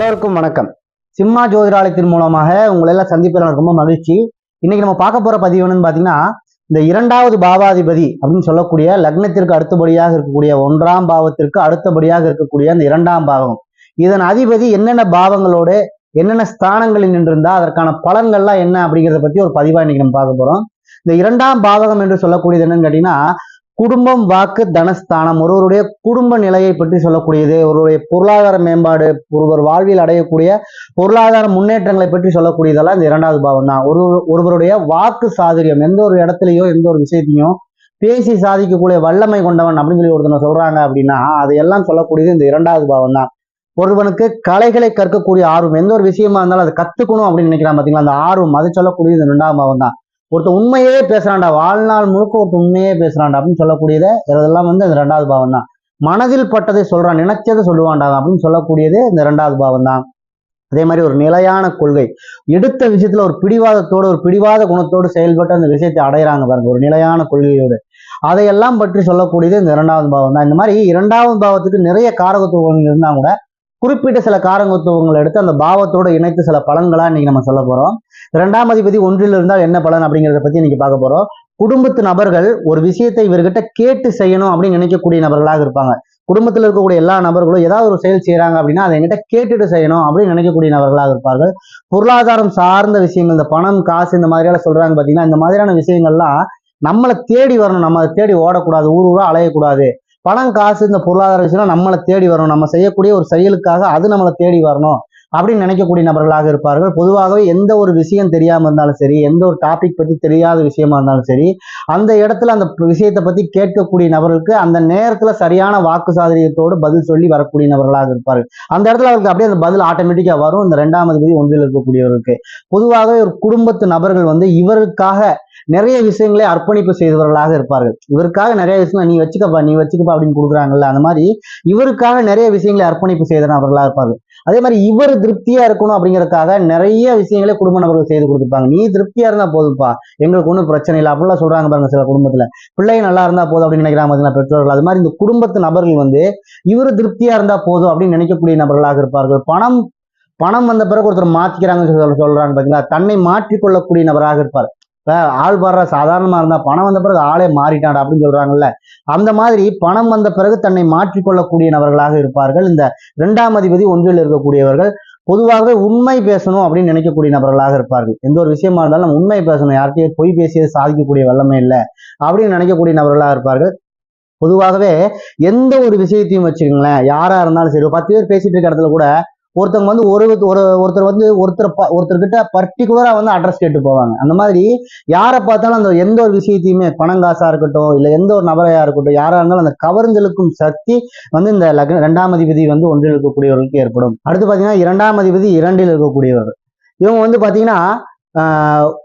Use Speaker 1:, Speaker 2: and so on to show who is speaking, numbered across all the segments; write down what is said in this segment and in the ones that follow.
Speaker 1: எல்லோருக்கும் வணக்கம். சிம்மா ஜோதிடாலயத்தின் மூலமாக உங்களை எல்லாம் சந்திப்பதில் எனக்கு ரொம்ப மகிழ்ச்சி. இன்னைக்கு நம்ம பார்க்க போற பதிவு என்னன்னு பார்த்தீங்கன்னா இந்த இரண்டாவது பாவாதிபதி அப்படின்னு சொல்லக்கூடிய லக்னத்திற்கு அடுத்தபடியாக இருக்கக்கூடிய ஒன்றாம் பாவத்திற்கு அடுத்தபடியாக இருக்கக்கூடிய அந்த இரண்டாம் பாவம். இதன் அதிபதி என்னென்ன பாவங்களோட என்னென்ன ஸ்தானங்களில் நின்றிருந்தா அதற்கான பலன்கள்லாம் என்ன அப்படிங்கிறத பத்தி ஒரு பதிவாக இன்னைக்கு நம்ம பார்க்க போறோம். இந்த இரண்டாம் பாவகம் என்று சொல்லக்கூடியது என்னன்னு கேட்டீங்கன்னா குடும்பம் வாக்கு தனஸ்தானம் ஒருவருடைய குடும்ப நிலையை பற்றி சொல்லக்கூடியது ஒருவருடைய பொருளாதார மேம்பாடு ஒருவர் வாழ்வில் அடையக்கூடிய பொருளாதார முன்னேற்றங்களை பற்றி சொல்லக்கூடியதெல்லாம் இந்த இரண்டாவது பாவம் தான். ஒரு ஒருவருடைய வாக்கு சாதுரியம் எந்த ஒரு இடத்துலையோ எந்த ஒரு விஷயத்தையும் பேசி சாதிக்கக்கூடிய வல்லமை கொண்டவன் அப்படின்னு சொல்லி ஒருத்தனை சொல்றாங்க அப்படின்னா அதையெல்லாம் சொல்லக்கூடியது இந்த இரண்டாவது பாவம் தான். ஒருவனுக்கு கலைகளை கற்கக்கூடிய ஆர்வம் எந்த ஒரு விஷயமா இருந்தாலும் அதை கத்துக்கணும் அப்படின்னு நினைக்கிறான் பாத்தீங்களா? அந்த ஆர்வம் அதை சொல்லக்கூடியது இந்த இரண்டாம் பாவம் தான். ஒருத்தர் உண்மையே பேசுறான்டா வாழ்நாள் முழுக்க ஒருத்த உண்மையே பேசுறான்டா அப்படின்னு சொல்லக்கூடியதை இதெல்லாம் வந்து இந்த ரெண்டாவது பாவம் தான். மனதில் பட்டதை சொல்றான் நினைச்சதை சொல்லுவான்டா அப்படின்னு சொல்லக்கூடியது இந்த ரெண்டாவது பாவம் தான். அதே மாதிரி ஒரு நிலையான கொள்கை. எடுத்த விஷயத்துல ஒரு பிடிவாதத்தோடு ஒரு பிடிவாத குணத்தோடு செயல்பட்டு அந்த விஷயத்தை அடையிறாங்க பாருங்க ஒரு நிலையான கொள்கையோடு. அதையெல்லாம் பற்றி சொல்லக்கூடியது இந்த இரண்டாவது பாவம் தான். இந்த மாதிரி இரண்டாவது பாவத்துக்கு நிறைய காரகத்துவங்கள் இருந்தால் கூட குறிப்பிட்ட சில காரங்கத்துவங்களை எடுத்து அந்த பாவத்தோட இணைத்து சில பலன்களா இன்னைக்கு நம்ம சொல்ல போறோம். இரண்டாம் அதிபதி ஒன்றில் இருந்தால் என்ன பலன் அப்படிங்கிறத பத்தி இன்னைக்கு பார்க்க போறோம். குடும்பத்து நபர்கள் ஒரு விஷயத்தை இவர்கிட்ட கேட்டு செய்யணும் அப்படின்னு நினைக்கக்கூடிய நபர்களாக இருப்பாங்க. குடும்பத்தில் இருக்கக்கூடிய எல்லா நபர்களும் ஏதாவது ஒரு செயல் செய்கிறாங்க அப்படின்னா அதை என்கிட்ட கேட்டுட்டு செய்யணும் அப்படின்னு நினைக்கக்கூடிய நபர்களாக இருப்பார்கள். பொருளாதாரம் சார்ந்த விஷயங்கள் இந்த பணம் காசு இந்த மாதிரியெல்லாம் சொல்கிறாங்க பாத்தீங்கன்னா இந்த மாதிரியான விஷயங்கள்லாம் நம்மளை தேடி வரணும். நம்ம அதை தேடி ஓடக்கூடாது ஊர் ஊரா அலையக்கூடாது. பணம் காசு இந்த பொருளாதார விஷயம் நம்மளை தேடி வரணும். நம்ம செய்யக்கூடிய ஒரு செயலுக்காக அது நம்மளை தேடி வரணும். அப்படின்னு நினைக்கக்கூடிய நபர்களாக இருப்பார்கள். பொதுவாகவே எந்த ஒரு விஷயம் தெரியாமல் இருந்தாலும் சரி எந்த ஒரு டாபிக் பத்தி தெரியாத விஷயமா இருந்தாலும் சரி அந்த இடத்துல அந்த விஷயத்தை பற்றி கேட்கக்கூடிய நபர்களுக்கு அந்த நேரத்துல சரியான வாக்கு சாதரியத்தோடு பதில் சொல்லி வரக்கூடிய நபர்களாக இருப்பார்கள். அந்த இடத்துல அவருக்கு அப்படியே அந்த பதில் ஆட்டோமேட்டிக்காக வரும். இந்த ரெண்டாம் அதிபதி ஒன்றில் இருக்கக்கூடியவருக்கு. பொதுவாகவே ஒரு குடும்பத்து நபர்கள் வந்து இவருக்காக நிறைய விஷயங்களை அர்ப்பணிப்பு செய்தவர்களாக இருப்பார்கள். இவருக்காக நிறைய விஷயங்கள் நீ வச்சுக்கப்பா நீ வச்சுக்கப்பா அப்படின்னு கொடுக்குறாங்கல்ல அந்த மாதிரி இவருக்காக நிறைய விஷயங்களை அர்ப்பணிப்பு செய்த நபர்களாக இருப்பார்கள். அதே மாதிரி இவர் திருப்தியா இருக்கணும் அப்படிங்கறதுக்காக நிறைய விஷயங்களை குடும்ப நபர்கள் செய்து கொடுத்துருப்பாங்க. நீ திருப்தியா இருந்தா போதும்ப்பா. எங்களுக்கு ஒன்றும் பிரச்சனை இல்லை. அப்படிலாம் சொல்றாங்க பாருங்க சில குடும்பத்துல. பிள்ளைங்க நல்லா இருந்தா போதும் அப்படின்னு நினைக்கிறாங்க பெற்றோர்கள். அது மாதிரி இந்த குடும்பத்து நபர்கள் வந்து இவர் திருப்தியா இருந்தா போதும் அப்படின்னு நினைக்கக்கூடிய நபர்களாக இருப்பார்கள். பணம் பணம் வந்த பிறகு ஒருத்தர் மாத்திக்கிறாங்கன்னு சொல்லி சொல்றாங்க பாத்தீங்களா? தன்னை மாற்றிக்கொள்ளக்கூடிய நபராக இருப்பார். ஆள் பாடுற சாதாரணமா இருந்தா பணம் வந்த பிறகு ஆளே மாறிட்டாடா அப்படின்னு சொல்றாங்கல்ல. அந்த மாதிரி பணம் வந்த பிறகு தன்னை மாற்றிக்கொள்ளக்கூடிய நபர்களாக இருப்பார்கள். இந்த இரண்டாம் அதிபதி ஒன்றில் இருக்கக்கூடியவர்கள் பொதுவாகவே உண்மை பேசணும் அப்படின்னு நினைக்கக்கூடிய நபர்களாக இருப்பார்கள். எந்த ஒரு விஷயமா இருந்தாலும் நம்ம உண்மை பேசணும். யார்கிட்டயும் பொய் பேசியது சாதிக்கக்கூடிய வல்லமை இல்லை அப்படின்னு நினைக்கக்கூடிய நபர்களாக இருப்பார்கள். பொதுவாகவே எந்த ஒரு விஷயத்தையும் வச்சுக்கோங்களேன். யாரா இருந்தாலும் சரி பத்து பேர் பேசிட்டு இருக்க இடத்துல கூட ஒருத்தவங்க வந்து ஒரு ஒரு ஒருத்தர் வந்து ஒருத்தர் ஒருத்தர்கிட்ட பர்டிகுலரா வந்து அட்ரஸ் கேட்டு போவாங்க. அந்த மாதிரி யாரை பார்த்தாலும் அந்த எந்த ஒரு விஷயத்தையுமே பணம் காசாக இருக்கட்டும் இல்ல எந்த ஒரு நபரையா இருக்கட்டும் யாரா இருந்தாலும் அந்த கவர்ந்தெழுக்கும் சக்தி வந்து இந்த லக்ன இரண்டாம் அதிபதி வந்து ஒன்றில் இருக்கக்கூடியவர்களுக்கு ஏற்படும். அடுத்து பாத்தீங்கன்னா இரண்டாம் அதிபதி இரண்டில் இருக்கக்கூடியவர்கள் இவங்க வந்து பாத்தீங்கன்னா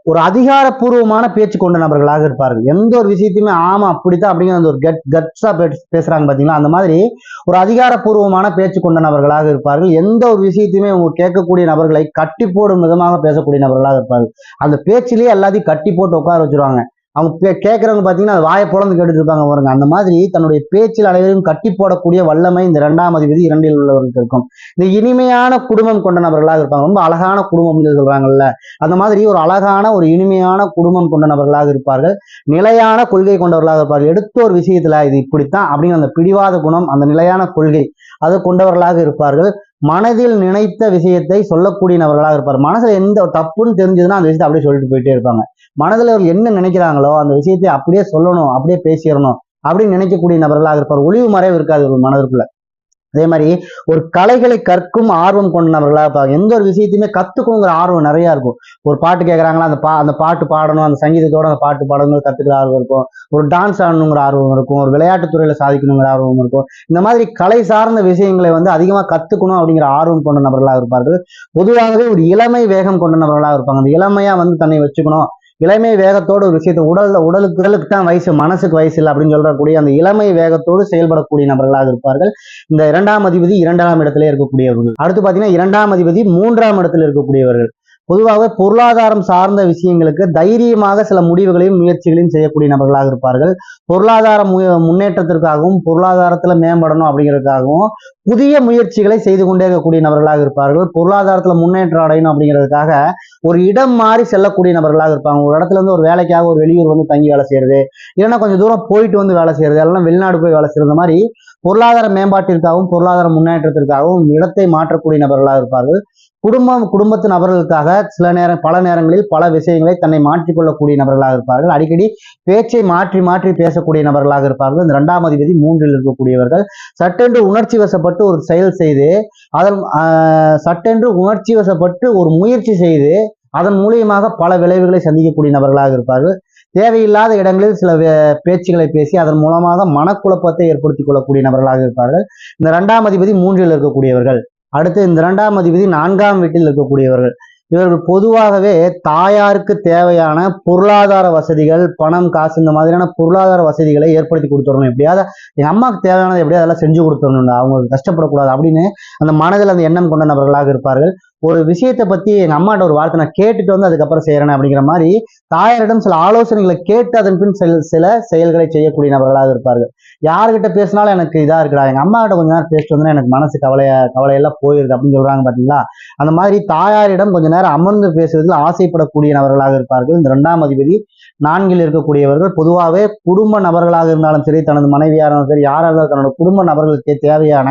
Speaker 1: ஒரு அதிகாரப்பூர்வமான பேச்சு கொண்ட நபர்களாக இருப்பார்கள். எந்த ஒரு விஷயத்தையுமே ஆமா அப்படித்தான் அப்படிங்கிற அந்த ஒரு கட் கட்ஸா பேசுறாங்க பாத்தீங்களா? அந்த மாதிரி ஒரு அதிகாரப்பூர்வமான பேச்சு கொண்ட நபர்களாக இருப்பார்கள். எந்த ஒரு விஷயத்தையுமே அவங்க கேட்கக்கூடிய நபர்களை கட்டி போடும் விதமாக பேசக்கூடிய நபர்களாக இருப்பார்கள். அந்த பேச்சிலேயே எல்லாத்தையும் கட்டி போட்டு உட்கார வச்சிருவாங்க. அவங்க கே கேட்கறவங்க பார்த்தீங்கன்னா அது வாயை பொழந்து கேட்டுருப்பாங்க இருப்பாங்க பாருங்க. அந்த மாதிரி தன்னுடைய பேச்சில் அனைவரும் கட்டி போடக்கூடிய வல்லமை இந்த இரண்டாம் அதிபதி இரண்டில் உள்ளவர்களுக்கு இருக்கும். இந்த இனிமையான குடும்பம் கொண்ட நபர்களாக இருப்பாங்க. ரொம்ப அழகான குடும்பம் சொல்றாங்கல்ல. அந்த மாதிரி ஒரு அழகான ஒரு இனிமையான குடும்பம் கொண்ட நபர்களாக இருப்பார்கள். நிலையான கொள்கை கொண்டவர்களாக இருப்பார்கள். எடுத்த ஒரு விஷயத்துல இது இப்படித்தான் அப்படிங்கிற அந்த பிடிவாத குணம் அந்த நிலையான கொள்கை அதை கொண்டவர்களாக இருப்பார்கள். மனதில் நினைத்த விஷயத்தை சொல்லக்கூடிய நபர்களாக இருப்பார். மனசுல எந்த தப்புன்னு தெரிஞ்சதுன்னா அந்த விஷயத்தை அப்படியே சொல்லிட்டு போயிட்டே இருப்பாங்க. மனதில் அவர் என்ன நினைக்கிறாங்களோ அந்த விஷயத்தை அப்படியே சொல்லணும் அப்படியே பேசிடணும் அப்படின்னு நினைக்கக்கூடிய நபர்களாக இருப்பார். ஒளிவு மறைவு இருக்காது ஒரு மனதிற்குள்ள. அதே மாதிரி ஒரு கலைகளை கற்கும் ஆர்வம் கொண்ட நபர்களாக இருப்பாங்க எந்த ஒரு விஷயத்தையுமே கத்துக்கணுங்கிற ஆர்வம் நிறையா இருக்கும். ஒரு பாட்டு கேட்குறாங்களா அந்த பா அந்த பாட்டு பாடணும் அந்த சங்கீதத்தோட அந்த பாட்டு பாடணும் கத்துக்கிற ஆர்வம் இருக்கும். ஒரு டான்ஸ் ஆடணுங்கிற ஆர்வம் இருக்கும். ஒரு விளையாட்டுத் துறையில் சாதிக்கணுங்கிற ஆர்வம் இருக்கும். இந்த மாதிரி கலை சார்ந்த விஷயங்களை வந்து அதிகமாக கத்துக்கணும் அப்படிங்கிற ஆர்வம் கொண்ட நபர்களாக இருப்பார்கள். பொதுவாகவே ஒரு இளமை வேகம் கொண்ட நபர்களாக இருப்பாங்க. அந்த இளமையாக வந்து தன்னை வச்சுக்கணும். இளமை வேகத்தோட ஒரு விஷயத்தை உடல்ல உடலுக்கு உடலுக்கு தான் வயசு மனசுக்கு வயசு இல்லை அப்படின்னு சொல்லக்கூடிய அந்த இளமை வேகத்தோடு செயல்படக்கூடிய நபர்களாக இருப்பார்கள். இந்த இரண்டாம் அதிபதி இரண்டாம் இடத்துல இருக்கக்கூடியவர்கள். அடுத்து பாத்தீங்கன்னா இரண்டாம் அதிபதி மூன்றாம் இடத்துல இருக்கக்கூடியவர்கள். பொதுவாகவே பொருளாதாரம் சார்ந்த விஷயங்களுக்கு தைரியமாக சில முடிவுகளையும் முயற்சிகளையும் செய்யக்கூடிய நபர்களாக இருப்பார்கள். பொருளாதார முன்னேற்றத்திற்காகவும் பொருளாதாரத்துல மேம்படணும் அப்படிங்கிறதுக்காகவும் புதிய முயற்சிகளை செய்து கொண்டே இருக்கக்கூடிய நபர்களாக இருப்பார்கள். பொருளாதாரத்துல முன்னேற்றம் அடையணும் அப்படிங்கிறதுக்காக ஒரு இடம் மாறி செல்லக்கூடிய நபர்களாக இருப்பாங்க. ஒரு இடத்துல இருந்து ஒரு வேலைக்காக ஒரு வெளியூர் வந்து தங்கி வேலை செய்யறது இல்லைன்னா கொஞ்சம் தூரம் போயிட்டு வந்து வேலை செய்யறது இல்லைன்னா வெளிநாடு போய் வேலை செய்யறது மாதிரி பொருளாதார மேம்பாட்டிற்காகவும் பொருளாதார முன்னேற்றத்திற்காகவும் இடத்தை மாற்றக்கூடிய நபர்களாக இருப்பார்கள். குடும்பம் குடும்பத்து நபர்களுக்காக சில நேரம் பல நேரங்களில் பல விஷயங்களை தன்னை மாற்றிக்கொள்ளக்கூடிய நபர்களாக இருப்பார்கள். அடிக்கடி பேச்சை மாற்றி மாற்றி பேசக்கூடிய நபர்களாக இருப்பார்கள். இந்த இரண்டாம் அதிபதி மூன்றில் இருக்கக்கூடியவர்கள். சட்டென்று உணர்ச்சி வசப்பட்டு ஒரு செயல் செய்து அதன் சட்டென்று உணர்ச்சி வசப்பட்டு ஒரு முயற்சி செய்து அதன் மூலியமாக பல விளைவுகளை சந்திக்கக்கூடிய நபர்களாக இருப்பார்கள். தேவையில்லாத இடங்களில் சில பேச்சுகளை பேசி அதன் மூலமாக மனக்குழப்பத்தை ஏற்படுத்திக் கொள்ளக்கூடிய நபர்களாக இருப்பார்கள். இந்த இரண்டாம் அதிபதி மூன்றில் இருக்கக்கூடியவர்கள். அடுத்து இந்த இரண்டாம் அதிபதி நான்காம் வீட்டில் இருக்கக்கூடியவர்கள். இவர்கள் பொதுவாகவே தாயாருக்கு தேவையான பொருளாதார வசதிகள் பணம் காசு இந்த மாதிரியான பொருளாதார வசதிகளை ஏற்படுத்தி கொடுத்துடணும். எப்படியாவது எங்க அம்மாவுக்கு தேவையானதை எப்படியாவது அதெல்லாம் செஞ்சு கொடுத்துடணும்டா. அவங்க கஷ்டப்படக்கூடாது அப்படின்னு அந்த மனதில் அந்த எண்ணம் கொண்ட நபர்களாக இருப்பார்கள். ஒரு விஷயத்தை பத்தி எங்க அம்மாட்ட ஒரு வார்த்தை நான் கேட்டுட்டு வந்து அதுக்கப்புறம் செய்யறேன் அப்படிங்கிற மாதிரி தாயாரிடம் சில ஆலோசனைகளை கேட்டு அதன் பின் சில சில செயல்களை செய்யக்கூடிய நபர்களாக இருப்பார்கள். யார்கிட்ட பேசினாலும் எனக்கு இதா இருக்குடா எங்க அம்மா கிட்ட கொஞ்ச நேரம் பேசிட்டு வந்தா எனக்கு மனசு கவலைய கவலையெல்லாம் போயிருக்கு அப்படின்னு சொல்றாங்க பாத்தீங்களா? அந்த மாதிரி தாயாரிடம் கொஞ்ச நேரம் அமர்ந்து பேசுவதில் ஆசைப்படக்கூடிய நபர்களாக இருப்பார்கள். இந்த இரண்டாம் அதிபதி நான்கில் இருக்கக்கூடியவர்கள் பொதுவாகவே குடும்ப நபர்களாக இருந்தாலும் சரி தனது மனைவியாக இருந்தாலும் சரி யாராக இருந்தாலும் தன்னோட குடும்ப நபர்களுக்கு தேவையான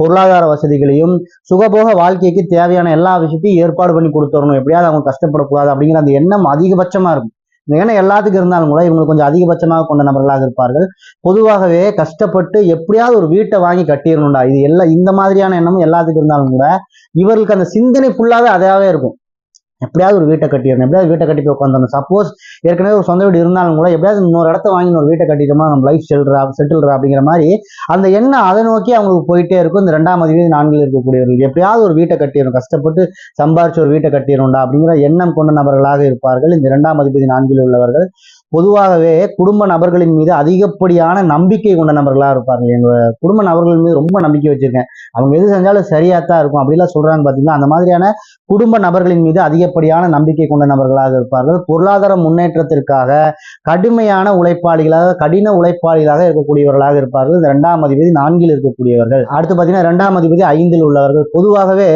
Speaker 1: பொருளாதார வசதிகளையும் சுகபோக வாழ்க்கைக்கு தேவையான எல்லா விஷயத்தையும் ஏற்பாடு பண்ணி கொடுத்துடணும். எப்படியாவது அவங்க கஷ்டப்படக்கூடாது அப்படிங்கிற அந்த எண்ணம் அதிகபட்சமா இருக்கும். ஏன்னா எல்லாத்துக்கும் இருந்தாலும் கூட இவங்க கொஞ்சம் அதிகபட்சமாக கொண்ட நபர்களாக இருப்பார்கள். பொதுவாகவே கஷ்டப்பட்டு எப்படியாவது ஒரு வீட்டை வாங்கி கட்டிடணும்டா. இது எல்லாம் இந்த மாதிரியான எண்ணமும் எல்லாத்துக்கும் இருந்தாலும் கூட இவர்களுக்கு அந்த சிந்தனை ஃபுல்லாவே அதாவே இருக்கும். எப்படியாவது ஒரு வீட்டை கட்டிடணும் எப்படியாவது வீட்டை கட்டி போய் உட்காந்துடணும் சப்போஸ் ஏற்கனவே ஒரு சொந்த வீடு இருந்தாலும் கூட எப்படியாவது இன்னொரு இடத்த வாங்கி ஒரு வீட்டை கட்டிட்டோம்னா நம்ம லைஃப் செல்றா செட்டில்றா அப்படிங்கிற மாதிரி அந்த எண்ணம் அதை நோக்கி அவங்களுக்கு போயிட்டே இருக்கும். இந்த ரெண்டாம் அதிபதி நான்கில் இருக்கக்கூடியவர்கள் எப்படியாவது ஒரு வீட்டை கட்டிடணும் கஷ்டப்பட்டு சம்பாரிச்சு ஒரு வீட்டை கட்டிடணும்டா அப்படிங்கிற எண்ணம் கொண்ட நபர்களாக இருப்பார்கள். இந்த இரண்டாம் அதிபதி நான்கில் உள்ளவர்கள் பொதுவாகவே குடும்ப நபர்களின் மீது அதிகப்படியான நம்பிக்கை கொண்ட நபர்களாக இருப்பார்கள். எங்கள் குடும்ப நபர்கள் மீது ரொம்ப நம்பிக்கை வச்சிருக்கேன். அவங்க எது செஞ்சாலும் சரியாக தான் இருக்கும். அப்படிலாம் சொல்கிறாங்க பார்த்தீங்களா அந்த மாதிரியான குடும்ப நபர்களின் மீது அதிகப்படியான நம்பிக்கை கொண்ட நபர்களாக இருப்பார்கள். பொருளாதார முன்னேற்றத்திற்காக கடுமையான உழைப்பாளிகளாக கடின உழைப்பாளிகளாக இருக்கக்கூடியவர்களாக இருப்பார்கள். இந்த ரெண்டாம் அதிபதி நான்கில் இருக்கக்கூடியவர்கள். அடுத்து பார்த்தீங்கன்னா ரெண்டாம் அதிபதி ஐந்தில் உள்ளவர்கள். பொதுவாகவே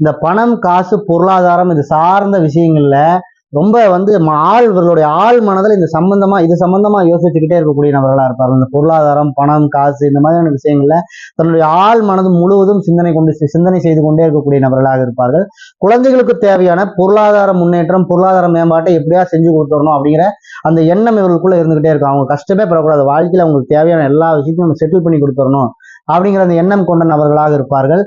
Speaker 1: இந்த பணம் காசு பொருளாதாரம் இது சார்ந்த விஷயங்களில் ரொம்ப வந்து ம- ஆள் இவர்களுடைய ஆள் மனதில் இந்த சம்பந்தமா இது சம்பந்தமா யோசிச்சுக்கிட்டே இருக்கக்கூடிய நபர்களா இருப்பார் இந்த பொருளாதாரம் பணம் காசு இந்த மாதிரியான விஷயங்கள்ல தன்னுடைய ஆள் மனது முழுவதும் சிந்தனை கொண்டு சிந்தனை செய்து கொண்டே இருக்கக்கூடிய நபர்களாக இருப்பார்கள். குழந்தைகளுக்கு தேவையான பொருளாதார முன்னேற்றம் பொருளாதார மேம்பாட்டை எப்படியா செஞ்சு கொடுத்துடணும் அப்படிங்கிற அந்த எண்ணம் இவர்களுக்குள்ள இருந்துகிட்டே இருக்கும். அவங்க கஷ்டமே படக்கூடாது. வாழ்க்கையில் அவங்களுக்கு தேவையான எல்லா விஷயத்தையும் நம்ம செட்டில் பண்ணி கொடுத்துடணும். அப்படிங்கிற அந்த எண்ணம் கொண்ட நபர்களாக இருப்பார்கள்.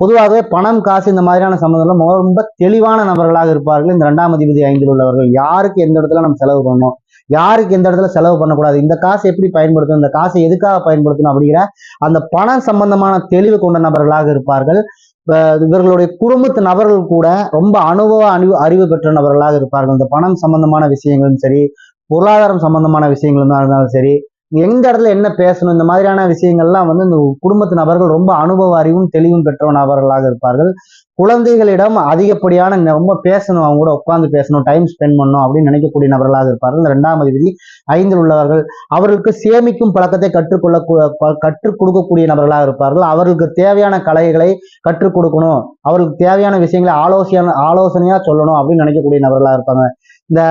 Speaker 1: பொதுவாகவே பணம் காசு இந்த மாதிரியான சம்பந்தம் ரொம்ப தெளிவான நபர்களாக இருப்பார்கள். இந்த இரண்டாம் அதிபதி ஐந்தில் உள்ளவர்கள். யாருக்கு எந்த இடத்துல நம்ம செலவு பண்ணணும்? யாருக்கு எந்த இடத்துல செலவு பண்ணக்கூடாது? இந்த காசை எப்படி பயன்படுத்தணும்? இந்த காசை எதுக்காக பயன்படுத்தணும்? அப்படிங்கிற அந்த பணம் சம்பந்தமான தெளிவு கொண்ட நபர்களாக இருப்பார்கள். இவர்களுடைய குடும்பத்து நபர்கள் கூட ரொம்ப அனுபவ அறிவு அறிவு பெற்ற நபர்களாக இருப்பார்கள். இந்த பணம் சம்பந்தமான விஷயங்களும் சரி பொருளாதாரம் சம்பந்தமான விஷயங்களும் இருந்தாலும் சரி எந்த இடத்துல என்ன பேசணும் இந்த மாதிரியான விஷயங்கள்லாம் வந்து இந்த குடும்பத்து நபர்கள் ரொம்ப அனுபவ அறிவும் தெளிவும் பெற்ற நபர்களாக இருப்பார்கள். குழந்தைகளிடம் அதிகப்படியான ரொம்ப பேசணும் அவங்க கூட உட்காந்து பேசணும் டைம் ஸ்பெண்ட் பண்ணணும் அப்படின்னு நினைக்கக்கூடிய நபர்களாக இருப்பார்கள். இரண்டாவது விதி ஐந்தில் உள்ளவர்கள் அவர்களுக்கு சேமிக்கும் பழக்கத்தை கற்றுக்கொள்ள கற்றுக் கொடுக்கக்கூடிய நபர்களாக இருப்பார்கள். அவர்களுக்கு தேவையான கலைகளை கற்றுக் கொடுக்கணும். அவர்களுக்கு தேவையான விஷயங்களை ஆலோசனை ஆலோசனையா சொல்லணும் அப்படின்னு நினைக்கக்கூடிய நபர்களாக இருப்பாங்க. இந்த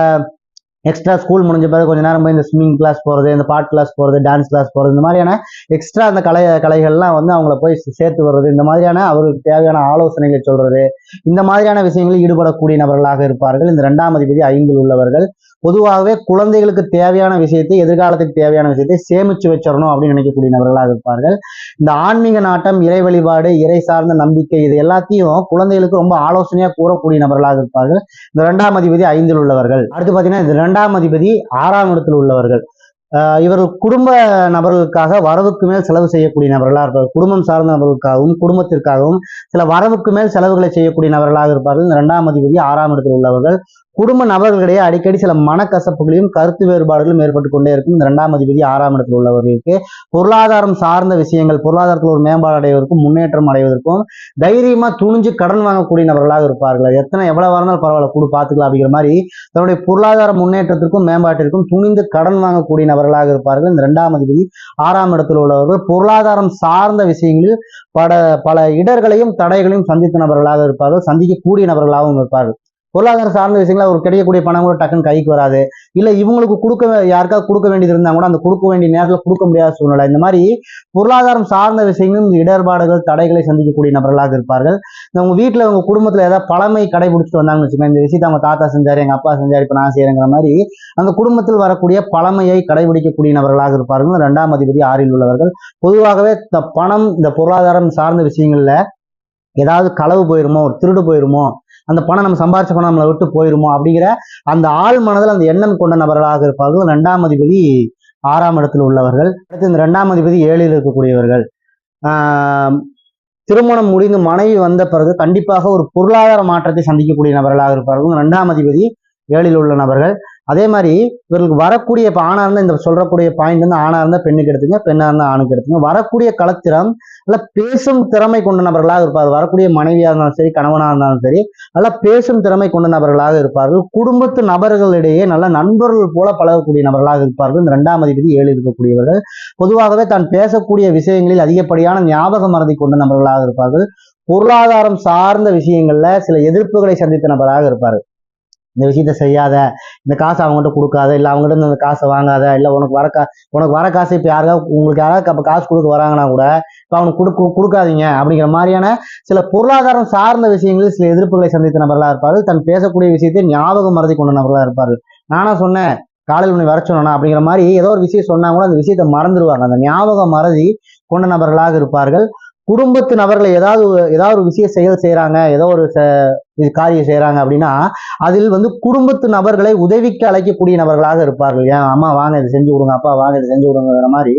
Speaker 1: எக்ஸ்ட்ரா ஸ்கூல் முடிஞ்ச பிறகு கொஞ்ச நேரம் போய் இந்த ஸ்விம்மிங் கிளாஸ் போகிறது இந்த பாட் கிளாஸ் போகிறது டான்ஸ் கிளாஸ் போகிறது இந்த மாதிரியான எக்ஸ்ட்ரா அந்த கலை கலைகள்லாம் வந்து அவங்கள போய் சேர்த்து வர்றது இந்த மாதிரியான அவர்களுக்கு தேவையான ஆலோசனைகளை சொல்றது இந்த மாதிரியான விஷயங்களில் ஈடுபடக்கூடிய நபர்களாக இருப்பார்கள். இந்த ரெண்டாம் அதிபதி ஐந்தில் உள்ளவர்கள். பொதுவாகவே குழந்தைகளுக்கு தேவையான விஷயத்தை எதிர்காலத்துக்கு தேவையான விஷயத்தை சேமிச்சு வச்சிடணும் அப்படின்னு நினைக்கக்கூடிய நபர்களாக இருப்பார்கள். இந்த ஆன்மீக நாட்டம் இறை வழிபாடு இறை சார்ந்த நம்பிக்கை இது எல்லாத்தையும் குழந்தைகளுக்கு ரொம்ப ஆலோசனையா கூறக்கூடிய நபர்களாக இருப்பார்கள். இந்த இரண்டாம் அதிபதி ஐந்தில் உள்ளவர்கள். அடுத்து பார்த்தீங்கன்னா இந்த இரண்டாம் அதிபதி ஆறாம் இடத்தில் உள்ளவர்கள். ஆஹ் இவர்கள் குடும்ப நபர்களுக்காக வரவுக்கு மேல் செலவு செய்யக்கூடிய நபர்களாக இருப்பார்கள். குடும்பம் சார்ந்த நபர்களுக்காகவும் குடும்பத்திற்காகவும் சில வரவுக்கு மேல் செலவுகளை செய்யக்கூடிய நபர்களாக இருப்பார்கள். இந்த இரண்டாம் அதிபதி ஆறாம் இடத்தில் உள்ளவர்கள். குடும்ப நபர்களிடையே அடிக்கடி சில மனக்கசப்புகளையும் கருத்து வேறுபாடுகளும் ஏற்பட்டு கொண்டே இருக்கும். இந்த இரண்டாம் அதிபதி ஆறாம் இடத்தில் உள்ளவர்களுக்கு பொருளாதாரம் சார்ந்த விஷயங்கள் பொருளாதாரத்தில் ஒரு மேம்பாடு அடைவதற்கும் முன்னேற்றம் அடைவதற்கும் தைரியமாக துணிஞ்சு கடன் வாங்கக்கூடிய நபர்களாக இருப்பார்கள். எத்தனை எவ்வளவு இருந்தாலும் பரவாயில்ல கொடு பார்த்துக்கலாம் அப்படிங்கிற மாதிரி தன்னுடைய பொருளாதார முன்னேற்றத்திற்கும் மேம்பாட்டிற்கும் துணிந்து கடன் வாங்கக்கூடிய நபர்களாக இருப்பார்கள். இந்த இரண்டாம் அதிபதி ஆறாம் இடத்தில் உள்ளவர்கள் பொருளாதாரம் சார்ந்த விஷயங்களில் பல பல இடர்களையும் தடைகளையும் சந்தித்த நபர்களாக இருப்பார்கள். சந்திக்கக்கூடிய நபர்களாகவும் இருப்பார்கள். பொருளாதாரம் சார்ந்த விஷயங்களை ஒரு கிடைக்கக்கூடிய பணம் கூட டக்குன்னு கைக்கு வராது. இல்லை இவங்களுக்கு கொடுக்க யாருக்காவது கொடுக்க வேண்டியது இருந்தால் கூட அந்த கொடுக்க வேண்டிய நேரத்தில் கொடுக்க முடியாத சூழ்நிலை. இந்த மாதிரி பொருளாதாரம் சார்ந்த விஷயங்களும் இடர்பாடுகள் தடைகளை சந்திக்கக்கூடிய நபர்களாக இருப்பார்கள். அவங்க வீட்டில் வீட்டுல குடும்பத்தில் குடும்பத்துல ஏதாவது பழமை கடைபிடிச்சிட்டு வந்தாங்கன்னு வச்சுக்கோங்க இந்த விஷயத்தை அவங்க தாத்தா செஞ்சார் எங்க அப்பா செஞ்சார் இப்போ நான் செய்யறேங்கிற மாதிரி அந்த குடும்பத்தில் வரக்கூடிய பழமையை கடைபிடிக்கக்கூடிய நபர்களாக இருப்பார்கள். ரெண்டாம் அதிபதி ஆறில் உள்ளவர்கள். பொதுவாகவே இந்த பணம் இந்த பொருளாதாரம் சார்ந்த விஷயங்கள்ல ஏதாவது களவு போயிருமோ ஒரு திருடு போயிருமோ அந்த பணம் நம்ம சம்பாரிச்ச பணம் நம்மளை விட்டு போயிருமோ அப்படிங்கிற அந்த ஆள் மனதில் அந்த எண்ணம் கொண்ட நபர்களாக இருப்பார்கள். ரெண்டாம் அதிபதி ஆறாம் இடத்தில் உள்ளவர்கள். அடுத்து இந்த ரெண்டாம் அதிபதி ஏழில் இருக்கக்கூடியவர்கள். ஆஹ் திருமணம் முடிந்து மனைவி வந்த பிறகு கண்டிப்பாக ஒரு பொருளாதார மாற்றத்தை சந்திக்கக்கூடிய நபர்களாக இருப்பார்கள். ரெண்டாம் அதிபதி ஏழில் உள்ள நபர்கள். அதே மாதிரி இவர்களுக்கு வரக்கூடிய இப்போ ஆணாக இருந்தால் இந்த சொல்கிறக்கூடிய பாயிண்ட் வந்து ஆணாக இருந்தால் பெண்ணுக்கு எடுத்துங்க பெண்ணாக இருந்தால் ஆணுக்கு எடுத்துங்க வரக்கூடிய கலத்திறம் நல்லா பேசும் திறமை கொண்ட நபர்களாக இருப்பார் வரக்கூடிய மனைவியாக இருந்தாலும் சரி கணவனாக இருந்தாலும் சரி நல்லா பேசும் திறமை கொண்ட நபர்களாக இருப்பார்கள். குடும்பத்து நபர்களிடையே நல்ல நண்பர்கள் போல பழகக்கூடிய நபர்களாக இருப்பார்கள். இந்த ரெண்டாம் அதிபதி ஏழு இருக்கக்கூடியவர்கள். பொதுவாகவே தான் பேசக்கூடிய விஷயங்களில் அதிகப்படியான ஞாபக மறதி கொண்ட நபர்களாக இருப்பார்கள். பொருளாதாரம் சார்ந்த விஷயங்கள்ல சில எதிர்ப்புகளை சந்தித்த நபராக இருப்பார்கள். இந்த விஷயத்த செய்யாத இந்த காசை அவங்ககிட்ட கொடுக்காத இல்லை அவங்ககிட்ட இந்த காசை வாங்காத இல்லை உனக்கு வர கா உனக்கு வர காசு இப்போ யாருக்காவது உங்களுக்கு யாராவது அப்போ காசு கொடுக்க வராங்கன்னா கூட இப்போ அவனுக்கு கொடுக்க கொடுக்காதீங்க அப்படிங்கிற மாதிரியான சில பொருளாதாரம் சார்ந்த விஷயங்களில் சில எதிர்ப்புகளை சந்தித்த நபர்களாக இருப்பார்கள். தன் பேசக்கூடிய விஷயத்தை ஞாபகம் மறதி கொண்ட நபர்களாக இருப்பார்கள். நானா சொன்னேன் காலையில் உன்னை வர சொன்னா அப்படிங்கிற மாதிரி ஏதோ ஒரு விஷயம் சொன்னா கூட அந்த விஷயத்தை மறந்துடுவாங்க. அந்த ஞாபக மறதி கொண்ட நபர்களாக இருப்பார்கள். குடும்பத்து நபர்களை ஏதாவது ஏதாவது ஒரு விஷயம் செயல் செய்கிறாங்க ஏதோ ஒரு ச- இது காரியம் செய்கிறாங்க அப்படின்னா அதில் வந்து குடும்பத்து நபர்களை உதவிக்கு அழைக்கக்கூடிய நபர்களாக இருப்பார்கள். ஏன்? அம்மா வாங்க இதை செஞ்சு கொடுங்க. அப்பா வாங்க இதை செஞ்சு கொடுங்கிற மாதிரி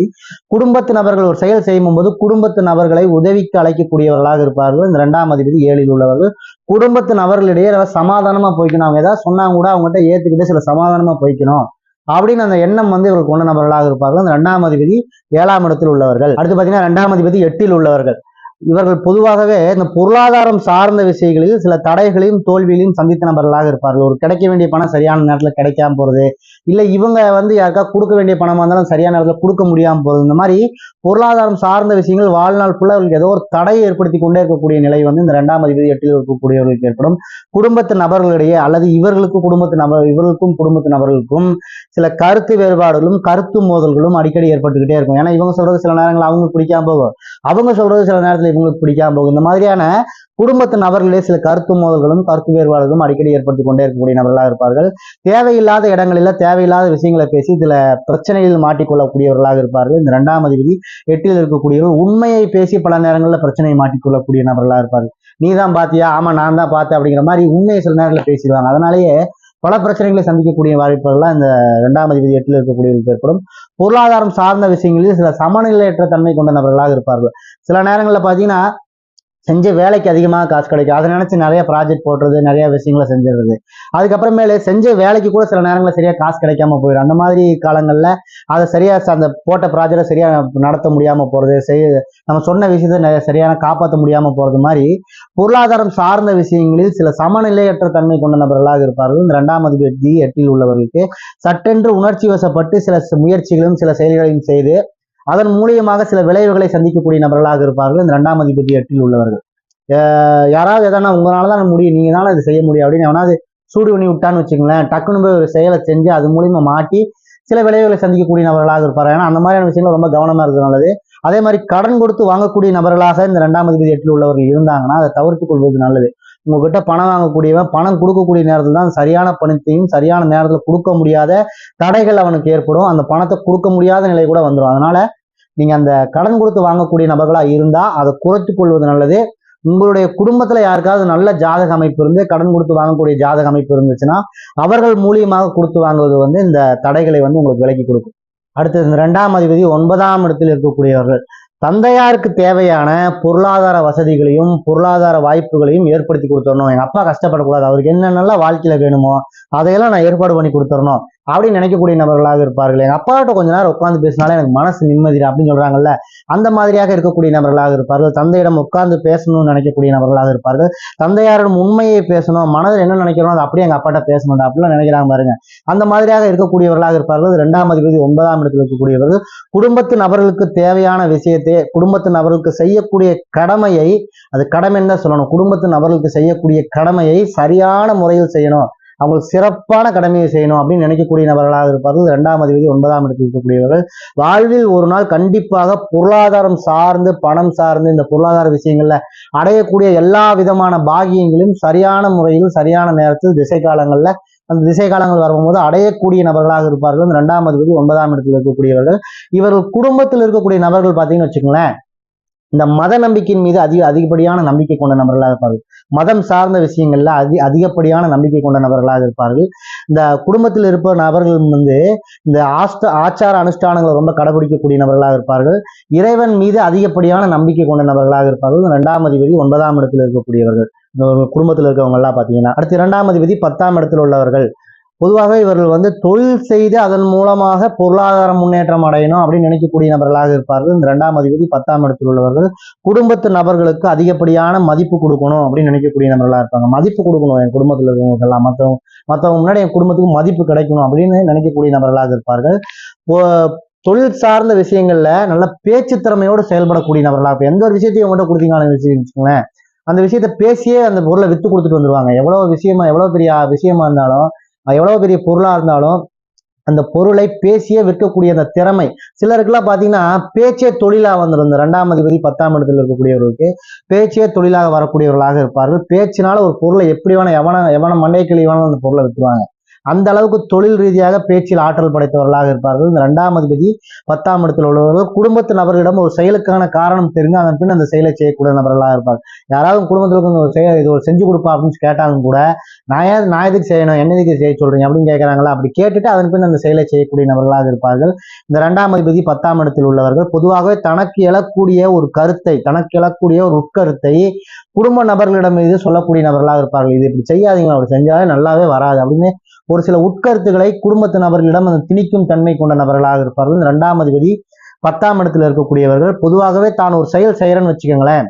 Speaker 1: குடும்பத்து நபர்கள் ஒரு செயல் செய்யும் போது குடும்பத்து நபர்களை உதவிக்கு அழைக்கக்கூடியவர்களாக இருப்பார்கள். இந்த ரெண்டாம் அதிபதி ஏழில் உள்ளவர்கள். குடும்பத்து நபர்களிடையே சமாதானமாக சமாதானமா போய்க்கணும். அவங்க ஏதாவது சொன்னாங்க கூட அவங்ககிட்ட ஏத்துக்கிட்டு சில சமாதானமா போய்க்கணும். அப்படின்னு அந்த எண்ணம் வந்து இவர்கள் கொண்ட நபர்களாக இருப்பார்கள். அந்த ரெண்டாம் அதிபதி ஏழாம் இடத்தில் உள்ளவர்கள். அடுத்து பார்த்தீங்கன்னா ரெண்டாம் அதிபதி எட்டில் உள்ளவர்கள். இவர்கள் பொதுவாகவே இந்த பொருளாதாரம் சார்ந்த விஷயங்களில் சில தடைகளையும் தோல்விகளையும் சந்தித்த நபர்களாக இருப்பார்கள். ஒரு கிடைக்க வேண்டிய பணம் சரியான நேரத்தில் கிடைக்காம போறது இல்லை இவங்க வந்து யாருக்கா கொடுக்க வேண்டிய பணமா இருந்தாலும் சரியான நேரத்தில் கொடுக்க முடியாம போகிறது இந்த மாதிரி பொருளாதாரம் சார்ந்த விஷயங்கள் வாழ்நாள் ஃபுல்லாக அவர்களுக்கு ஏதோ ஒரு தடையை ஏற்படுத்தி கொண்டே இருக்கக்கூடிய நிலை வந்து இந்த ரெண்டாம் அதிபதி எட்டில் இருக்கக்கூடியவர்களுக்கு ஏற்படும். குடும்பத்து நபர்களிடையே அல்லது இவர்களுக்கு குடும்பத்து நபர் இவர்களுக்கும் குடும்பத்து நபர்களுக்கும் சில கருத்து வேறுபாடுகளும் கருத்து மோதல்களும் அடிக்கடி ஏற்பட்டுக்கிட்டே இருக்கும். ஏன்னா இவங்க சொல்றது சில நேரங்கள் அவங்களுக்கு பிடிக்காம போகும். அவங்க சொல்றது சில நேரத்தில் இவங்களுக்கு பிடிக்காம போகும் இந்த மாதிரியான குடும்பத்து நபர்களே சில கருத்து மோதல்களும் கருத்து வேறுபாடுகளும் அடிக்கடி ஏற்பட்டு கொண்டே இருக்கக்கூடிய நபர்களாக இருப்பார்கள். தேவையில்லாத இடங்களில் தேவையில்லாத விஷயங்களை பேசி இதுல பிரச்சனையில் மாட்டிக்கொள்ளக்கூடியவர்களாக இருப்பார்கள். இந்த இரண்டாம் அதிபதி எட்டில் இருக்கக்கூடியவர்கள் உண்மையை பேசி பல நேரங்களில் பிரச்சனையை மாட்டிக்கொள்ளக்கூடிய நபர்களாக இருப்பார்கள். நீ தான் பார்த்தியா ஆமா நான் தான் பார்த்தேன் அப்படிங்கிற மாதிரி உண்மையை சில நேரங்களில் பேசிடுவாங்க. அதனாலேயே பல பிரச்சனைகளை சந்திக்கக்கூடிய வாய்ப்புகள்லாம் இந்த இரண்டாம் அதிபதி எட்டில் இருக்கக்கூடியவர்களுக்கு ஏற்படும். பொருளாதாரம் சார்ந்த விஷயங்களில் சில சமநிலையற்ற தன்மை கொண்ட நபர்களாக இருப்பார்கள். சில நேரங்களில் பார்த்தீங்கன்னா செஞ்ச வேலைக்கு அதிகமாக காசு கிடைக்கும். அதை நினச்சி நிறைய ப்ராஜெக்ட் போடுறது நிறைய விஷயங்களை செஞ்சிடுறது. அதுக்கப்புறமேலே செஞ்ச வேலைக்கு கூட சில நேரங்களில் சரியாக காசு கிடைக்காம போயிடும். அந்த மாதிரி காலங்களில் அதை சரியாக அந்த போட்ட ப்ராஜெக்டை சரியாக நடத்த முடியாமல் போகிறது செய் நம்ம சொன்ன விஷயத்தை நிறைய சரியான காப்பாற்ற முடியாமல் போகிறது மாதிரி பொருளாதாரம் சார்ந்த விஷயங்களில் சில சமநிலையற்ற தன்மை கொண்ட நபர்களாக இருப்பார்கள். இந்த ரெண்டாமது அதிபதி எட்டில் உள்ளவர்களுக்கு சட்டென்று உணர்ச்சி வசப்பட்டு சில ச- முயற்சிகளும் சில செயல்களையும் செய்து அதன் மூலியமாக சில விளைவுகளை சந்திக்கக்கூடிய நபர்களாக இருப்பார்கள். இந்த ரெண்டாம் அதிபதி எட்டில் உள்ளவர்கள். யாராவது எதனா உங்களால தான் முடியும். நீங்க தானே இது செய்ய முடியும் அப்படின்னு எவனாவது சூடு பண்ணி விட்டான்னு வச்சுங்களேன் டக்குன்னு போய் ஒரு செயலை செஞ்சு அது மூலியமா மாட்டி சில விளைவுகளை சந்திக்கக்கூடிய நபர்களாக இருப்பார் ஏன்னா அந்த மாதிரியான விஷயங்கள் ரொம்ப கவனமா இருக்கிறது நல்லது. அதே மாதிரி கடன் கொடுத்து வாங்கக்கூடிய நபர்களாக இந்த ரெண்டாம் அதிபதி எட்டில் உள்ளவர்கள் இருந்தாங்கன்னா அதை தவிர்த்து கொள்வது நல்லது. உங்ககிட்ட பணம் வாங்கக்கூடியவன் பணம் கொடுக்கக்கூடிய நேரத்தில் தான் சரியான பணத்தையும் சரியான நேரத்தில் கொடுக்க முடியாத தடைகள் அவனுக்கு ஏற்படும். அந்த பணத்தை கொடுக்க முடியாத நிலை கூட வந்துடும் அதனால நீங்க அந்த கடன் கொடுத்து வாங்கக்கூடிய நபர்களா இருந்தா அதை குறைத்துக் கொள்வது நல்லது. உங்களுடைய குடும்பத்துல யாருக்காவது நல்ல ஜாதக அமைப்பு இருந்து கடன் கொடுத்து வாங்கக்கூடிய ஜாதக அமைப்பு இருந்துச்சுன்னா அவர்கள் மூலியமாக கொடுத்து வாங்குவது வந்து இந்த தடைகளை வந்து உங்களுக்கு விலக்கி கொடுக்கும். அடுத்தது இந்த இரண்டாம் அதிபதி ஒன்பதாம் இடத்தில் இருக்கக்கூடியவர்கள். தந்தையாருக்கு தேவையான பொருளாதார வசதிகளையும் பொருளாதார வாய்ப்புகளையும் ஏற்படுத்தி கொடுத்துடணும். எங்க அப்பா கஷ்டப்படக்கூடாது. அவருக்கு என்னென்னலாம் வாழ்க்கையில வேணுமோ அதையெல்லாம் நான் ஏற்பாடு பண்ணி கொடுத்துடணும். அப்படின்னு நினைக்கக்கூடிய நபர்களாக இருப்பார்கள். எங்கள் அப்பாட்ட கொஞ்ச நேரம் உட்காந்து பேசினாலே எனக்கு மனசு நிம்மதி அப்படின்னு சொல்றாங்கல்ல? அந்த மாதிரியாக இருக்கக்கூடிய நபர்களாக இருப்பார்கள். தந்தையிடம் உட்கார்ந்து பேசணும்னு நினைக்கக்கூடிய நபர்களாக இருப்பார்கள். தந்தையாரிடம் உண்மையை பேசணும் மனதில் என்ன நினைக்கிறோம் அதை அப்படியே எங்கள் அப்பாட்ட பேசணும் அப்படிலாம் நினைக்கிறாங்க பாருங்க. அந்த மாதிரியாக இருக்கக்கூடியவர்களாக இருப்பார்கள். இரண்டாம் அதிபதி ஒன்பதாம் இடத்தில் இருக்கக்கூடியவர்கள். குடும்பத்து நபர்களுக்கு தேவையான விஷயத்தை குடும்பத்து நபர்களுக்கு செய்யக்கூடிய கடமையை அது கடமைன்னு தான் சொல்லணும். குடும்பத்து நபர்களுக்கு செய்யக்கூடிய கடமையை சரியான முறையில் செய்யணும். அவங்களுக்கு சிறப்பான கடமையை செய்யணும் அப்படின்னு நினைக்கக்கூடிய நபர்களாக இருப்பார்கள். ரெண்டாம் அதிபதி ஒன்பதாம் இடத்தில் இருக்கக்கூடியவர்கள். வாழ்வில் ஒரு நாள் கண்டிப்பாக பொருளாதாரம் சார்ந்து பணம் சார்ந்து இந்த பொருளாதார விஷயங்கள்ல அடையக்கூடிய எல்லா விதமான பாகியங்களையும் சரியான முறையில் சரியான நேரத்தில் திசை காலங்களில் அந்த திசை காலங்கள் வரும்போது அடையக்கூடிய நபர்களாக இருப்பார்கள். இந்த இரண்டாம் அதிபதி ஒன்பதாம் இடத்தில் இருக்கக்கூடியவர்கள். இவர்கள் குடும்பத்தில் இருக்கக்கூடிய நபர்கள் பார்த்தீங்கன்னு வச்சுக்கோங்களேன் இந்த மத நம்பிக்கையின் மீது அதிக அதிகப்படியான நம்பிக்கை கொண்ட நபர்களாக இருப்பார்கள். மதம் சார்ந்த விஷயங்கள்ல அதி அதிகப்படியான நம்பிக்கை கொண்ட நபர்களாக இருப்பார்கள். இந்த குடும்பத்தில் இருப்ப நபர்கள் வந்து இந்த ஆஸ்த ஆச்சார அனுஷ்டானங்களை ரொம்ப கடைபிடிக்கக்கூடிய நபர்களாக இருப்பார்கள். இறைவன் மீது அதிகப்படியான நம்பிக்கை கொண்ட நபர்களாக இருப்பார்கள். இரண்டாம் அதிபதி ஒன்பதாம் இடத்தில் இருக்கக்கூடியவர்கள். குடும்பத்தில் இருக்கவங்க எல்லாம் பார்த்தீங்கன்னா அடுத்து இரண்டாம் அதிபதி பத்தாம் இடத்தில் உள்ளவர்கள். பொதுவாக இவர்கள் வந்து தொழில் செய்து அதன் மூலமாக பொருளாதார முன்னேற்றம் அடையணும் அப்படின்னு நினைக்கக்கூடிய நபர்களாக இருப்பார்கள். இந்த இரண்டாம் அதிபதி பத்தாம் இடத்தில் உள்ளவர்கள் குடும்பத்து நபர்களுக்கு அதிகப்படியான மதிப்பு கொடுக்கணும் அப்படின்னு நினைக்கக்கூடிய நபர்களாக இருப்பாங்க. மதிப்பு கொடுக்கணும். என் குடும்பத்தில் இருக்கவங்களுக்கெல்லாம் மற்றவங்க மற்றவங்க முன்னாடி என் குடும்பத்துக்கு மதிப்பு கிடைக்கணும் அப்படின்னு நினைக்கக்கூடிய நபர்களாக இருப்பார்கள். தொழில் சார்ந்த விஷயங்கள்ல நல்ல பேச்சு திறமையோடு செயல்படக்கூடிய நபர்களாக இருக்கும் எந்த ஒரு விஷயத்தையும் உங்கள்கிட்ட கொடுத்தீங்கன்னு வச்சுக்கோங்களேன். அந்த விஷயத்த பேசியே அந்த பொருளை வித்து கொடுத்துட்டு வந்துருவாங்க. எவ்வளவு விஷயமா எவ்வளவு பெரிய விஷயமா இருந்தாலும் எவ்வளவு பெரிய பொருளாக இருந்தாலும் அந்த பொருளை பேசியே விற்கக்கூடிய அந்த திறமை. சிலருக்குலாம் பார்த்தீங்கன்னா பேச்சே தொழிலாக வந்துடும் இந்த ரெண்டாம் அதிபதி பத்தாம் இடத்துல இருக்கக்கூடியவர்களுக்கு பேச்சே தொழிலாக வரக்கூடியவர்களாக இருப்பார்கள். பேச்சினால ஒரு பொருளை எப்படி வேணா எவன எவன மண்டை வேணாலும் அந்த பொருளை விற்றுவாங்க அந்த அளவுக்கு தொழில் ரீதியாக பேச்சில் ஆற்றல் படைத்தவர்களாக இருப்பார்கள். இந்த ரெண்டாம் அதிபதி பத்தாம் இடத்தில் உள்ளவர்கள் குடும்பத்து நபர்களிடம் ஒரு செயலுக்கான காரணம் தெரிஞ்சு அதன் பின் அந்த செயலை செய்யக்கூடிய நபர்களாக இருப்பார் யாராவது குடும்பத்தில் ஒரு செயல் இது ஒரு செஞ்சு கொடுப்பா அப்படின்னு கேட்டாலும் கூட நான் ஏன் நான் எதுக்கு செய்யணும் என்ன எதுக்கு செய்ய சொல்றீங்க அப்படின்னு கேட்குறாங்களா? அப்படி கேட்டுட்டு அதன் பின் அந்த செயலை செய்யக்கூடிய நபர்களாக இருப்பார்கள். இந்த ரெண்டாம் அதிபதி பத்தாம் இடத்தில் உள்ளவர்கள் பொதுவாகவே தனக்கு எழக்கூடிய ஒரு கருத்தை தனக்கு எழக்கூடிய ஒரு உட்கருத்தை குடும்ப நபர்களிடம் மீது சொல்லக்கூடிய நபர்களாக இருப்பார்கள். இது இப்படி செய்யாதீங்க அப்படி செஞ்சாலே நல்லாவே வராது அப்படின்னு ஒரு சில உட்கருத்துக்களை குடும்பத்து நபர்களிடம் அந்த திணிக்கும் தன்மை கொண்ட நபர்களாக இருப்பார்கள். இந்த இரண்டாம் அதிபதி பத்தாம் இடத்துல இருக்கக்கூடியவர்கள் பொதுவாகவே தான் ஒரு செயல் செய்யறேன்னு வச்சுக்கோங்களேன்.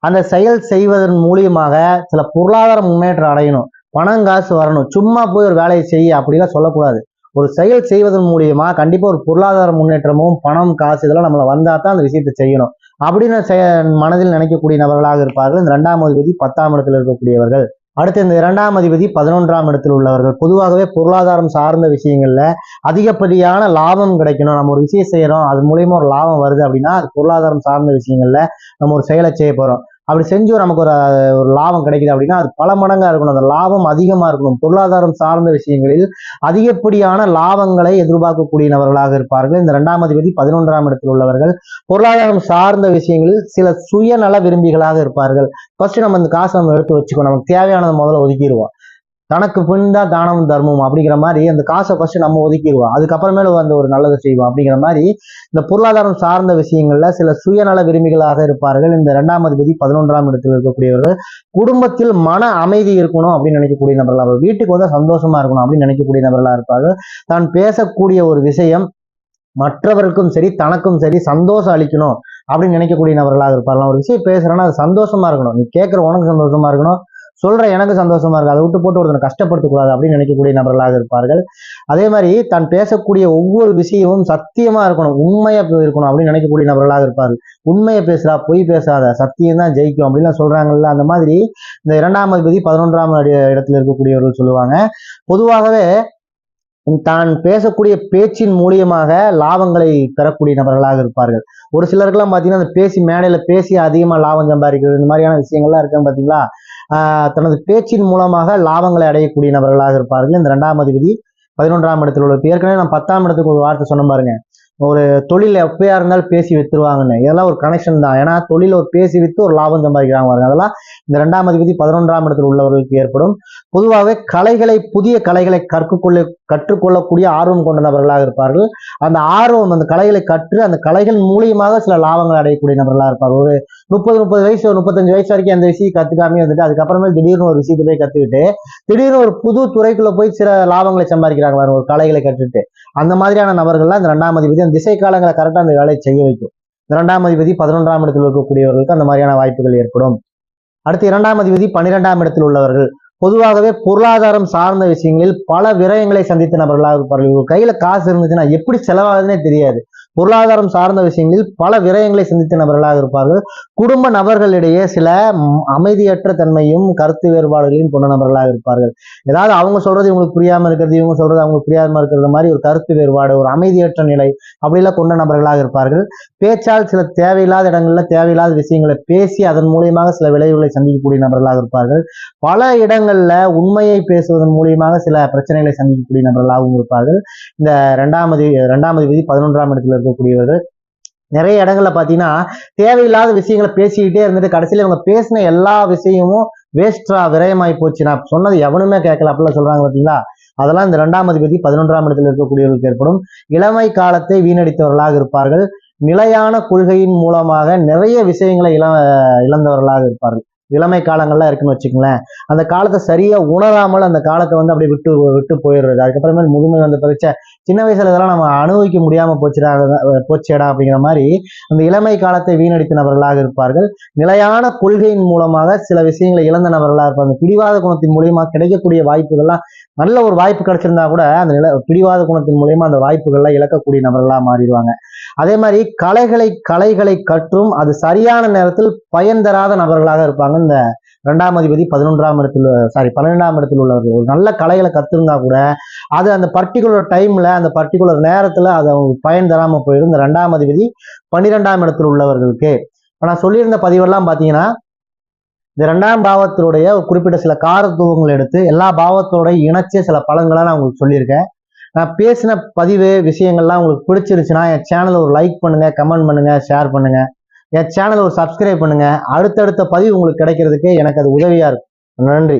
Speaker 1: அந்த செயல் செய்வதன் மூலியமாக சில பொருளாதார முன்னேற்றம் அடையணும் பணம் காசு வரணும் சும்மா போய் ஒரு வேலையை செய்ய அப்படிலாம் சொல்லக்கூடாது. ஒரு செயல் செய்வதன் மூலியமா கண்டிப்பா ஒரு பொருளாதார முன்னேற்றமும் பணம் காசு இதெல்லாம் நம்மள வந்தா தான் அந்த விஷயத்தை செய்யணும். அப்படின்னு செய- மனதில் நினைக்கக்கூடிய நபர்களாக இருப்பார்கள். இந்த இரண்டாம் அதிபதி பத்தாம் இடத்தில் இருக்கக்கூடியவர்கள். அடுத்து இந்த இரண்டாம் அதிபதி பதினொன்றாம் இடத்தில் உள்ளவர்கள். பொதுவாகவே பொருளாதாரம் சார்ந்த விஷயங்கள்ல அதிகப்படியான லாபம் கிடைக்கணும். நம்ம ஒரு விஷயம் செய்யறோம் அது மூலியமா ஒரு லாபம் வருது அப்படின்னா அது பொருளாதாரம் சார்ந்த விஷயங்கள்ல நம்ம ஒரு செயலை செய்ய போறோம். அப்படி செஞ்சு நமக்கு ஒரு ஒரு லாபம் கிடைக்குது அப்படின்னா அது பல மடங்காக இருக்கணும். அந்த லாபம் அதிகமாக இருக்கணும். பொருளாதாரம் சார்ந்த விஷயங்களில் அதிகப்படியான லாபங்களை எதிர்பார்க்கக்கூடிய நபர்களாக இருப்பார்கள். இந்த ரெண்டாம் அதிபதி பதினொன்றாம் இடத்தில் உள்ளவர்கள் பொருளாதாரம் சார்ந்த விஷயங்களில் சில சுயநல விரும்பிகளாக இருப்பார்கள். ஃபர்ஸ்ட் நம்ம இந்த காசை நம்ம எடுத்து வச்சுக்கோ நமக்கு தேவையானது முதல்ல ஒதுக்கிடுவோம். தனக்கு பின் தான் தானம் தர்மம் அப்படிங்கிற மாதிரி அந்த காசை ஃபர்ஸ்ட் நம்ம ஒதுக்கிடுவோம். அதுக்கப்புறமேல வந்து ஒரு நல்லதை செய்வோம் அப்படிங்கிற மாதிரி இந்த பொருளாதாரம் சார்ந்த விஷயங்கள்ல சில சுயநல விரும்பிகளாக இருப்பார்கள். இந்த இரண்டாம் விதி பதினொன்றாம் இடத்தில் இருக்கக்கூடியவர்கள். குடும்பத்தில் மன அமைதி இருக்கணும் அப்படின்னு நினைக்கக்கூடிய நபர்களாக வீட்டுக்கு வந்து சந்தோஷமா இருக்கணும் அப்படின்னு நினைக்கக்கூடிய நபர்களாக இருப்பார்கள். தான் பேசக்கூடிய ஒரு விஷயம் மற்றவருக்கும் சரி தனக்கும் சரி சந்தோஷம் அளிக்கணும் அப்படின்னு நினைக்கக்கூடிய நபர்களாக இருப்பார்கள். ஒரு விஷயம் பேசுறேன்னா அது சந்தோஷமா இருக்கணும். நீ கேட்குற உனக்கு சந்தோஷமா இருக்கணும். சொல்ற எனக்கு சந்தோஷமா இருக்கு. அதை விட்டு போட்டு ஒருத்தனை கஷ்டப்படுத்தக்கூடாது அப்படின்னு நினைக்கக்கூடிய நபர்களாக இருப்பார்கள். அதே மாதிரி தான் பேசக்கூடிய ஒவ்வொரு விஷயமும் சத்தியமா இருக்கணும். உண்மையா இருக்கணும் அப்படின்னு நினைக்கக்கூடிய நபர்களாக இருப்பார்கள். உண்மையை பேசுறா பொய் பேசாத சத்தியம் தான் ஜெயிக்கும் அப்படின்லாம் சொல்றாங்கல்ல. அந்த மாதிரி இந்த இரண்டாம் அதிபதி பதினொன்றாம் அடி- இடத்துல இருக்கக்கூடியவர்கள் சொல்லுவாங்க. பொதுவாகவே தான் பேசக்கூடிய பேச்சின் மூலியமாக லாபங்களை பெறக்கூடிய நபர்களாக இருப்பார்கள். ஒரு சிலருக்கெல்லாம் பார்த்தீங்கன்னா அந்த பேசி மேடையில பேசி அதிகமாக லாபம் சம்பாதிக்கிறது இந்த மாதிரியான விஷயங்கள்லாம் இருக்காங்க பார்த்தீங்களா தனது பேச்சின் மூலமாக லாபங்களை அடையக்கூடிய நபர்களாக இருப்பார்கள். இந்த ரெண்டாம் அதிபதி பதினொன்றாம் இடத்தில் உள்ள ஏற்கனவே நான் பத்தாம் இடத்துக்கு ஒரு வார்த்தை சொன்ன பாருங்க. ஒரு தொழில் எப்பயா இருந்தாலும் பேசி வித்துருவாங்கன்னு. இதெல்லாம் ஒரு கனெக்ஷன் தான். ஏன்னா தொழில் ஒரு பேசி வித்து ஒரு லாபம் சம்பாதிக்கிறாங்க பாருங்க. அதெல்லாம் இந்த ரெண்டாம் அதிபதி பதினொன்றாம் இடத்தில் உள்ளவர்களுக்கு ஏற்படும். பொதுவாகவே கலைகளை புதிய கலைகளை கற்றுக்கொள்ள கற்றுக்கொள்ளக்கூடிய ஆர்வம் கொண்ட நபர்களாக இருப்பார்கள். அந்த ஆர்வம் அந்த கலைகளை கற்று அந்த கலைகள் மூலியமாக சில லாபங்கள் அடையக்கூடிய நபர்களாக இருப்பார்கள். ஒரு முப்பது முப்பது வயசு ஒரு முப்பத்தஞ்சு வயசு வரைக்கும் அந்த விஷயம் கற்றுக்காமே வந்துட்டு அதுக்கப்புறமே திடீர்னு ஒரு விஷயத்தை போய் கத்துக்கிட்டு திடீர்னு ஒரு புது துறைக்குள்ள போய் சில லாபங்களை சம்பாதிக்கிறாங்க ஒரு கலைகளை கற்றுட்டு அந்த மாதிரியான நபர்கள்லாம் இந்த ரெண்டாம் அதிபதி அந்த திசை காலங்களை கரெக்டாக அந்த வேலையை செய்ய வைக்கும். இந்த ரெண்டாம் அதிபதி பதினொன்றாம் இடத்தில் இருக்கக்கூடியவர்களுக்கு அந்த மாதிரியான வாய்ப்புகள் ஏற்படும். அடுத்து இரண்டாம் அதிபதி பன்னிரெண்டாம் இடத்தில் உள்ளவர்கள். பொதுவாகவே பொருளாதாரம் சார்ந்த விஷயங்களில் பல விரயங்களை சந்தித்த நபர்களாக இருப்பார்கள் இவங்க கையில காசு இருந்துச்சுன்னா எப்படி செலவாகுதுன்னே தெரியாது. பொருளாதாரம் சார்ந்த விஷயங்களில் பல விரயங்களை சந்தித்த நபர்களாக இருப்பார்கள். குடும்ப நபர்களிடையே சில அமைதியற்ற தன்மையும் கருத்து வேறுபாடுகளையும் கொண்ட நபர்களாக இருப்பார்கள். ஏதாவது அவங்க சொல்றது இவங்களுக்கு புரியாம இருக்கிறது இவங்க சொல்றது அவங்களுக்கு புரியாம இருக்கிறது மாதிரி ஒரு கருத்து வேறுபாடு ஒரு அமைதியற்ற நிலை அப்படிலாம் கொண்ட நபர்களாக இருப்பார்கள். பேச்சால் சில தேவையில்லாத இடங்கள்ல தேவையில்லாத விஷயங்களை பேசி அதன் மூலியமாக சில விளைவுகளை சந்திக்கக்கூடிய நபர்களாக இருப்பார்கள். பல இடங்கள்ல உண்மையை பேசுவதன் மூலியமாக சில பிரச்சனைகளை சந்திக்கக்கூடிய நபர்களாகவும் இருப்பார்கள். இந்த ரெண்டாம் அதி ரெண்டாம் பதினொன்றாம் இடத்துல இருக்கக்கூடியவர்கள் நிறைய இடங்கள்ல பார்த்தீங்கன்னா தேவையில்லாத விஷயங்களை பேசிக்கிட்டே இருந்துட்டு கடைசியில இவங்க பேசின எல்லா விஷயமும் வேஸ்டா விரயமாயி போச்சு. நான் சொன்னது எவனுமே கேட்கல அப்படிலாம் சொல்றாங்க பாத்தீங்களா அதெல்லாம் இந்த ரெண்டாம் அதிபதி பதினொன்றாம் இடத்தில் இருக்கக்கூடியவர்களுக்கு ஏற்படும். இளமை காலத்தை வீணடித்தவர்களாக இருப்பார்கள். நிலையான கொள்கையின் மூலமாக நிறைய விஷயங்களை இழ இழந்தவர்களாக இருப்பார்கள். இளமை காலங்கள்லாம் இருக்குன்னு வச்சுக்கங்களேன். அந்த காலத்தை சரியா உணராமல் அந்த காலத்தை வந்து அப்படியே விட்டு விட்டு போயிடுறது. அதுக்கப்புறமேல் முதுமை வந்து பரிச்சை சின்ன வயசுல இதெல்லாம் நம்ம அனுபவிக்க முடியாம போச்சுடா போச்சேடா அப்படிங்கிற மாதிரி அந்த இளமை காலத்தை வீணடித்த நபர்களாக இருப்பார்கள். நிலையான கொள்கையின் மூலமாக சில விஷயங்களை இழந்த நபர்களாக இருப்பாங்க பிடிவாத குணத்தின் மூலியமா கிடைக்கக்கூடிய வாய்ப்புகள்லாம் நல்ல ஒரு வாய்ப்பு கிடைச்சிருந்தா கூட அந்த நில பிடிவாத குணத்தின் மூலியமா அந்த வாய்ப்புகள்லாம் இழக்கக்கூடிய நபர்களாக மாறிடுவாங்க. அதே மாதிரி கலைகளை கலைகளை கற்றும் அது சரியான நேரத்தில் பயன் தராத நபர்களாக இருப்பாங்க. இந்த ரெண்டாம் அதிபதி பதினொன்றாம் இடத்தில் சாரி பன்னிரெண்டாம் இடத்தில் உள்ளவர்கள். ஒரு நல்ல கலைகளை கற்றுருந்தா கூட அது அந்த பர்டிகுலர் டைம்ல அந்த பர்டிகுலர் நேரத்துல அது அவங்களுக்கு பயன் தராம போயிடும். இந்த ரெண்டாம் அதிபதி பன்னிரெண்டாம் இடத்தில் உள்ளவர்களுக்கு. இப்போ நான் சொல்லியிருந்த பதிவெல்லாம் பாத்தீங்கன்னா இந்த ரெண்டாம் பாவத்தினுடைய ஒரு குறிப்பிட்ட சில காரத்துவங்களை எடுத்து எல்லா பாவத்தோட இணைச்ச சில பலன்களை நான் உங்களுக்கு சொல்லியிருக்கேன். நான் பேசின பதிவு விஷயங்கள்லாம் உங்களுக்கு பிடிச்சிருச்சுன்னா என் சேனலை ஒரு லைக் பண்ணுங்க கமெண்ட் பண்ணுங்க ஷேர் பண்ணுங்க. என் சேனலை ஒரு சப்ஸ்கிரைப் பண்ணுங்க. அடுத்தடுத்த பதிவு உங்களுக்கு கிடைக்கிறதுக்கு எனக்கு அது உதவியா இருக்கும். நன்றி.